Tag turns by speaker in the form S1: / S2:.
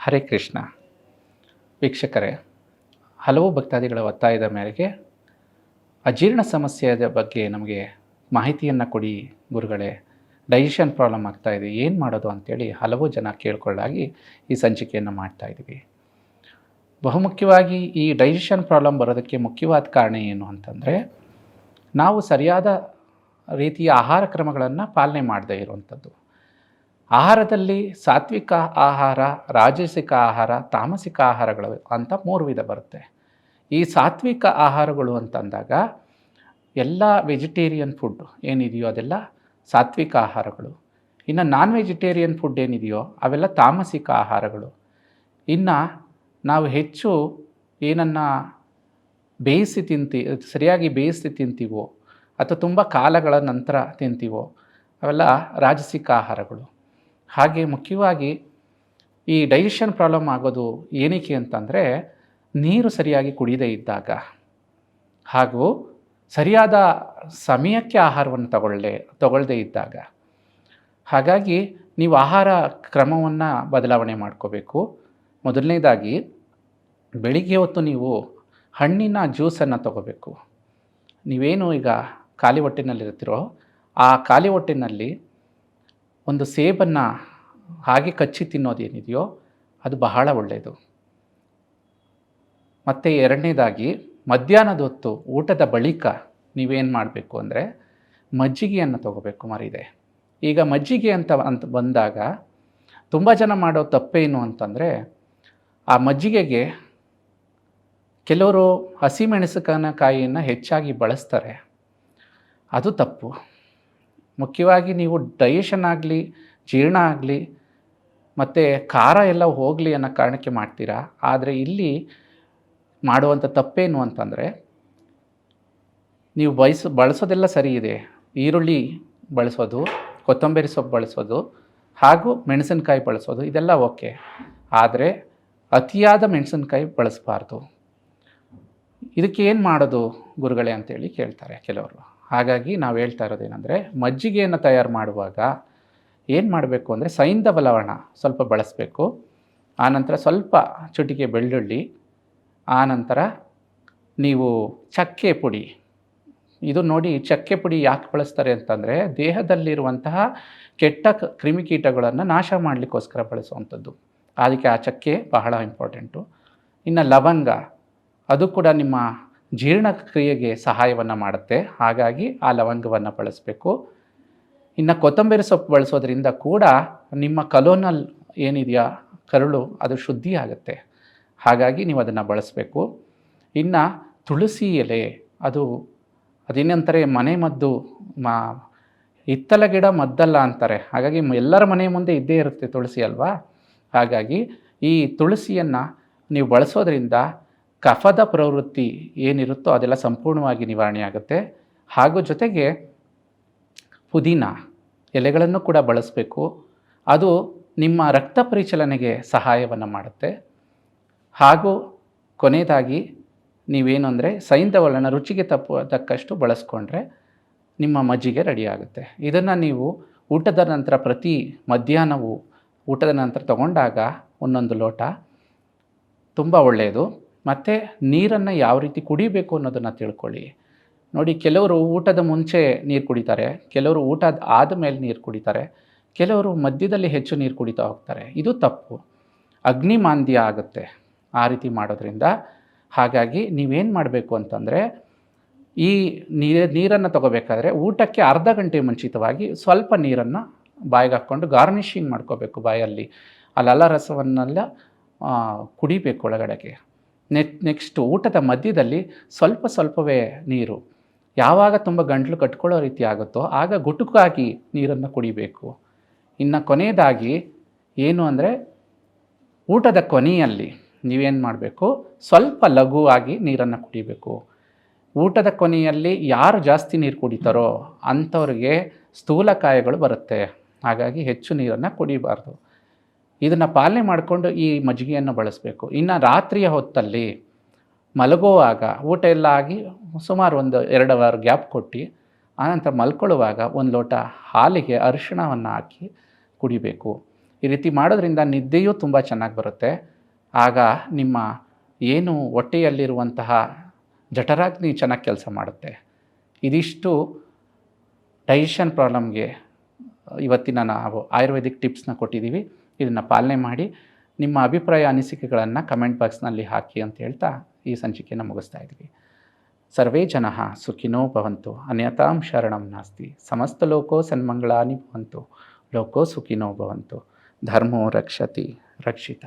S1: ಹರೇ ಕೃಷ್ಣ. ವೀಕ್ಷಕರೇ, ಹಲವು ಭಕ್ತಾದಿಗಳ ಒತ್ತಾಯದ ಮೇರೆಗೆ ಅಜೀರ್ಣ ಸಮಸ್ಯೆಯ ಬಗ್ಗೆ ನಮಗೆ ಮಾಹಿತಿಯನ್ನು ಕೊಡಿ ಗುರುಗಳೇ. ಡೈಜೆಷನ್ ಪ್ರಾಬ್ಲಮ್ ಆಗ್ತಾ ಇದೆ. ಏನು ಮಾಡೋದು ಅಂತೇಳಿ ಹಲವು ಜನ ಕೇಳ್ಕೊಳ್ಳಾಗಿ ಈ ಸಂಚಿಕೆಯನ್ನು ಮಾಡ್ತಾ ಇದ್ದೀವಿ. ಬಹುಮುಖ್ಯವಾಗಿ ಈ ಡೈಜೆಷನ್ ಪ್ರಾಬ್ಲಮ್ ಬರೋದಕ್ಕೆ ಮುಖ್ಯವಾದ ಕಾರಣ ಏನು ಅಂತಂದರೆ, ನಾವು ಸರಿಯಾದ ರೀತಿಯ ಆಹಾರ ಕ್ರಮಗಳನ್ನು ಪಾಲನೆ ಮಾಡದೇ ಇರುವಂಥದ್ದು. ಆಹಾರದಲ್ಲಿ ಸಾತ್ವಿಕ ಆಹಾರ, ರಾಜಸಿಕ ಆಹಾರ, ತಾಮಸಿಕ ಆಹಾರಗಳು ಅಂತ ಮೂರು ವಿಧ ಬರುತ್ತೆ. ಈ ಸಾತ್ವಿಕ ಆಹಾರಗಳು ಅಂತಂದಾಗ ಎಲ್ಲ ವೆಜಿಟೇರಿಯನ್ ಫುಡ್ ಏನಿದೆಯೋ ಅದೆಲ್ಲ ಸಾತ್ವಿಕ ಆಹಾರಗಳು. ಇನ್ನು ನಾನ್ ವೆಜಿಟೇರಿಯನ್ ಫುಡ್ ಏನಿದೆಯೋ ಅವೆಲ್ಲ ತಾಮಸಿಕ ಆಹಾರಗಳು. ಇನ್ನು ನಾವು ಹೆಚ್ಚು ಏನನ್ನು ಬೇಯಿಸಿ ತಿಂತಿ, ಸರಿಯಾಗಿ ಬೇಯಿಸಿ ತಿಂತೀವೋ ಅಥವಾ ತುಂಬ ಕಾಲಗಳ ನಂತರ ತಿಂತೀವೋ ಅವೆಲ್ಲ ರಾಜಸಿಕ ಆಹಾರಗಳು. ಹಾಗೆ ಮುಖ್ಯವಾಗಿ ಈ ಡೈಜೆಷನ್ ಪ್ರಾಬ್ಲಮ್ ಆಗೋದು ಏನಕ್ಕೆ ಅಂತಂದರೆ ನೀರು ಸರಿಯಾಗಿ ಕುಡಿಯದೇ ಇದ್ದಾಗ. ಹಾಗೂ ಸರಿಯಾದ ಸಮಯಕ್ಕೆ ಆಹಾರವನ್ನು ತಗೊಳ್ಳೇ ತಗೊಳ್ಳದೇ ಇದ್ದಾಗ. ಹಾಗಾಗಿ ನೀವು ಆಹಾರ ಕ್ರಮವನ್ನು ಬದಲಾವಣೆ ಮಾಡ್ಕೋಬೇಕು. ಮೊದಲನೇದಾಗಿ ಬೆಳಿಗ್ಗೆ ಹೊತ್ತು ನೀವು ಹಣ್ಣಿನ ಜ್ಯೂಸನ್ನು ತಗೋಬೇಕು. ನೀವೇನು ಈಗ ಖಾಲಿ ಹೊಟ್ಟೆನಲ್ಲಿರ್ತೀರೋ ಆ ಖಾಲಿ ಹೊಟ್ಟೆನಲ್ಲಿ ಒಂದು ಸೇಬನ್ನು ಹಾಗೆ ಕಚ್ಚಿ ತಿನ್ನೋದೇನಿದೆಯೋ ಅದು ಬಹಳ ಒಳ್ಳೆಯದು. ಮತ್ತು ಎರಡನೇದಾಗಿ ಮಧ್ಯಾಹ್ನದ ಹೊತ್ತು ಊಟದ ಬಳಿಕ ನೀವೇನು ಮಾಡಬೇಕು ಅಂದರೆ ಮಜ್ಜಿಗೆಯನ್ನು ತಗೋಬೇಕು ಮರಿದೆ. ಈಗ ಮಜ್ಜಿಗೆ ಅಂತ ಅಂತ ಬಂದಾಗ ತುಂಬ ಜನ ಮಾಡೋ ತಪ್ಪೇನು ಅಂತಂದರೆ ಆ ಮಜ್ಜಿಗೆಗೆ ಕೆಲವರು ಹಸಿಮೆಣಸಿನಕಾಯಿಯನ್ನು ಹೆಚ್ಚಾಗಿ ಬಳಸ್ತಾರೆ. ಅದು ತಪ್ಪು. ಮುಖ್ಯವಾಗಿ ನೀವು ಡೈಜೆಷನ್ ಆಗಲಿ, ಜೀರ್ಣ ಆಗಲಿ, ಮತ್ತು ಖಾರ ಎಲ್ಲ ಹೋಗಲಿ ಅನ್ನೋ ಕಾರಣಕ್ಕೆ ಮಾಡ್ತೀರಾ? ಆದರೆ ಇಲ್ಲಿ ಮಾಡುವಂಥ ತಪ್ಪೇನು ಅಂತಂದರೆ, ನೀವು ಬಯಸ, ಬಳಸೋದೆಲ್ಲ ಸರಿ ಇದೆ. ಈರುಳ್ಳಿ ಬಳಸೋದು, ಕೊತ್ತಂಬರಿ ಸೊಪ್ಪು ಬಳಸೋದು, ಹಾಗೂ ಮೆಣಸಿನ್ಕಾಯಿ ಬಳಸೋದು, ಇದೆಲ್ಲ ಓಕೆ. ಆದರೆ ಅತಿಯಾದ ಮೆಣಸಿನ್ಕಾಯಿ ಬಳಸಬಾರ್ದು. ಇದಕ್ಕೆ ಏನು ಮಾಡೋದು ಗುರುಗಳೇ ಅಂತೇಳಿ ಕೇಳ್ತಾರೆ ಕೆಲವರು. ಹಾಗಾಗಿ ನಾವು ಹೇಳ್ತಾ ಇರೋದೇನೆಂದರೆ ಮಜ್ಜಿಗೆಯನ್ನು ತಯಾರು ಮಾಡುವಾಗ ಏನು ಮಾಡಬೇಕು ಅಂದರೆ ಸೈಂಧವ ಲವಣ ಸ್ವಲ್ಪ ಬಳಸಬೇಕು. ಆನಂತರ ಸ್ವಲ್ಪ ಚುಟಿಕೆ ಬೆಳ್ಳುಳ್ಳಿ ಆನಂತರ ನೀವು ಚಕ್ಕೆ ಪುಡಿ. ಇದು ನೋಡಿ ಚಕ್ಕೆ ಪುಡಿ ಯಾಕೆ ಬಳಸ್ತಾರೆ ಅಂತಂದರೆ, ದೇಹದಲ್ಲಿರುವಂತಹ ಕೆಟ್ಟ ಕ್ರಿಮಿಕೀಟಗಳನ್ನು ನಾಶ ಮಾಡಲಿಕ್ಕೋಸ್ಕರ ಬಳಸುವಂಥದ್ದು. ಅದಕ್ಕೆ ಆ ಚಕ್ಕೆ ಬಹಳ ಇಂಪಾರ್ಟೆಂಟು ಇನ್ನು ಲವಂಗ, ಅದು ಕೂಡ ನಿಮ್ಮ ಜೀರ್ಣಕ್ರಿಯೆಗೆ ಸಹಾಯವನ್ನು ಮಾಡುತ್ತೆ. ಹಾಗಾಗಿ ಆ ಲವಂಗವನ್ನು ಬಳಸಬೇಕು. ಇನ್ನು ಕೊತ್ತಂಬರಿ ಸೊಪ್ಪು ಬಳಸೋದ್ರಿಂದ ಕೂಡ ನಿಮ್ಮ ಕಲೋನಲ್ ಏನಿದೆಯಾ, ಕರುಳು, ಅದು ಶುದ್ಧಿ ಆಗುತ್ತೆ. ಹಾಗಾಗಿ ನೀವು ಅದನ್ನು ಬಳಸಬೇಕು. ಇನ್ನು ತುಳಸಿ ಎಲೆ, ಅದು ಅದೇನಂತಾರೆ, ಮನೆ ಮದ್ದು, ಮಾ, ಹಿತ್ತಲ ಗಿಡ ಮದ್ದಲ್ಲ ಅಂತಾರೆ. ಹಾಗಾಗಿ ಎಲ್ಲರ ಮನೆ ಮುಂದೆ ಇದ್ದೇ ಇರುತ್ತೆ ತುಳಸಿ ಅಲ್ವಾ? ಹಾಗಾಗಿ ಈ ತುಳಸಿಯನ್ನು ನೀವು ಬಳಸೋದ್ರಿಂದ ಕಫದ ಪ್ರವೃತ್ತಿ ಏನಿರುತ್ತೋ ಅದೆಲ್ಲ ಸಂಪೂರ್ಣವಾಗಿ ನಿವಾರಣೆ ಆಗುತ್ತೆ. ಹಾಗೂ ಜೊತೆಗೆ ಪುದೀನ ಎಲೆಗಳನ್ನು ಕೂಡ ಬಳಸಬೇಕು. ಅದು ನಿಮ್ಮ ರಕ್ತ ಪರಿಚಲನೆಗೆ ಸಹಾಯವನ್ನು ಮಾಡುತ್ತೆ. ಹಾಗೂ ಕೊನೆಯದಾಗಿ ನೀವೇನು ಅಂದರೆ ಸೈಂಧವಳನ್ನು ರುಚಿಗೆ ತಪ್ಪು ತಕ್ಕಷ್ಟು ಬಳಸ್ಕೊಂಡ್ರೆ ನಿಮ್ಮ ಮಜ್ಜಿಗೆ ರೆಡಿಯಾಗುತ್ತೆ ಇದನ್ನು ನೀವು ಊಟದ ನಂತರ ಪ್ರತಿ ಮಧ್ಯಾಹ್ನವು ಊಟದ ನಂತರ ತಗೊಂಡಾಗ ಒಂದೊಂದು ಲೋಟ ತುಂಬ ಒಳ್ಳೆಯದು. ಮತ್ತು ನೀರನ್ನು ಯಾವ ರೀತಿ ಕುಡಿಬೇಕು ಅನ್ನೋದನ್ನು ತಿಳ್ಕೊಳ್ಳಿ. ನೋಡಿ, ಕೆಲವರು ಊಟದ ಮುಂಚೆ ನೀರು ಕುಡಿತಾರೆ, ಕೆಲವರು ಊಟ ಆದ ಮೇಲೆ ನೀರು ಕುಡಿತಾರೆ, ಕೆಲವರು ಮಧ್ಯದಲ್ಲಿ ಹೆಚ್ಚು ನೀರು ಕುಡಿತಾ ಹೋಗ್ತಾರೆ. ಇದು ತಪ್ಪು. ಅಗ್ನಿಮಾಂದ್ಯ ಆಗುತ್ತೆ ಆ ರೀತಿ ಮಾಡೋದ್ರಿಂದ. ಹಾಗಾಗಿ ನೀವೇನು ಮಾಡಬೇಕು ಅಂತಂದರೆ, ಈ ನೀರು ನೀರನ್ನು ತಗೋಬೇಕಾದ್ರೆ ಊಟಕ್ಕೆ ಅರ್ಧ ಗಂಟೆ ಮುಂಚಿತವಾಗಿ ಸ್ವಲ್ಪ ನೀರನ್ನು ಬಾಯಿಗೆ ಹಾಕ್ಕೊಂಡು ಗಾರ್ನಿಷಿಂಗ್ ಮಾಡ್ಕೋಬೇಕು ಬಾಯಲ್ಲಿ. ಅಲ್ಲೆಲ್ಲ ರಸವನ್ನೆಲ್ಲ ಕುಡಿಬೇಕು ಒಳಗಡೆಗೆ. ನೆಕ್ ನೆಕ್ಸ್ಟ್ ಊಟದ ಮಧ್ಯದಲ್ಲಿ ಸ್ವಲ್ಪ ಸ್ವಲ್ಪವೇ ನೀರು. ಯಾವಾಗ ತುಂಬ ಗಂಟ್ಲು ಕಟ್ಕೊಳ್ಳೋ ರೀತಿ ಆಗುತ್ತೋ ಆಗ ಗುಟುಕಾಗಿ ನೀರನ್ನು ಕುಡಿಬೇಕು. ಇನ್ನು ಕೊನೆಯದಾಗಿ ಏನು ಅಂದರೆ ಊಟದ ಕೊನೆಯಲ್ಲಿ ನೀವೇನು ಮಾಡಬೇಕು? ಸ್ವಲ್ಪ ಲಘುವಾಗಿ ನೀರನ್ನು ಕುಡಿಬೇಕು. ಊಟದ ಕೊನೆಯಲ್ಲಿ ಯಾರು ಜಾಸ್ತಿ ನೀರು ಕುಡಿತಾರೋ ಅಂಥವ್ರಿಗೆ ಸ್ಥೂಲಕಾಯಗಳು ಬರುತ್ತೆ. ಹಾಗಾಗಿ ಹೆಚ್ಚು ನೀರನ್ನು ಕುಡಿಬಾರ್ದು. ಇದನ್ನು ಪಾಲನೆ ಮಾಡಿಕೊಂಡು ಈ ಮಜ್ಜಿಗೆಯನ್ನು ಬಳಸಬೇಕು. ಇನ್ನು ರಾತ್ರಿಯ ಹೊತ್ತಲ್ಲಿ ಮಲಗುವಾಗ ಊಟ ಎಲ್ಲ ಆಗಿ ಸುಮಾರು ಒಂದು ಎರಡು ಅವರ್ ಗ್ಯಾಪ್ ಕೊಟ್ಟು ಆನಂತರ ಮಲ್ಕೊಳ್ಳುವಾಗ ಒಂದು ಲೋಟ ಹಾಲಿಗೆ ಅರಿಶಿಣವನ್ನು ಹಾಕಿ ಕುಡಿಬೇಕು. ಈ ರೀತಿ ಮಾಡೋದ್ರಿಂದ ನಿದ್ದೆಯೂ ತುಂಬ ಚೆನ್ನಾಗಿ ಬರುತ್ತೆ. ಆಗ ನಿಮ್ಮ ಏನು ಹೊಟ್ಟೆಯಲ್ಲಿರುವಂತಹ ಜಠರಾಗ್ನಿ ಚೆನ್ನಾಗಿ ಕೆಲಸ ಮಾಡುತ್ತೆ. ಇದಿಷ್ಟು ಡೈಜೆಷನ್ ಪ್ರಾಬ್ಲಮ್ಗೆ ಇವತ್ತಿನ ನಾವು ಆಯುರ್ವೇದಿಕ್ ಟಿಪ್ಸ್ನ ಕೊಟ್ಟಿದ್ದೀವಿ. ಇದನ್ನು ಪಾಲನೆ ಮಾಡಿ ನಿಮ್ಮ ಅಭಿಪ್ರಾಯ, ಅನಿಸಿಕೆಗಳನ್ನು ಕಮೆಂಟ್ ಬಾಕ್ಸ್ನಲ್ಲಿ ಹಾಕಿ ಅಂತ ಹೇಳ್ತಾ ಈ ಸಂಚಿಕೆಯನ್ನು ಮುಗಿಸ್ತಾ ಇದ್ವಿ. ಸರ್ವೇ ಜನ ಸುಖಿನೋ ಭವಂತು. ಅನ್ಯತಾಂ ಶರಣಂ ನಾಸ್ತಿ. ಸಮಸ್ತ ಲೋಕೋ ಸನ್ಮಂಗಳಾನಿ ಭವಂತು. ಲೋಕೋ ಸುಖಿನೋ ಭವಂತು. ಧರ್ಮೋ ರಕ್ಷತಿ. ರಕ್ಷಿತ.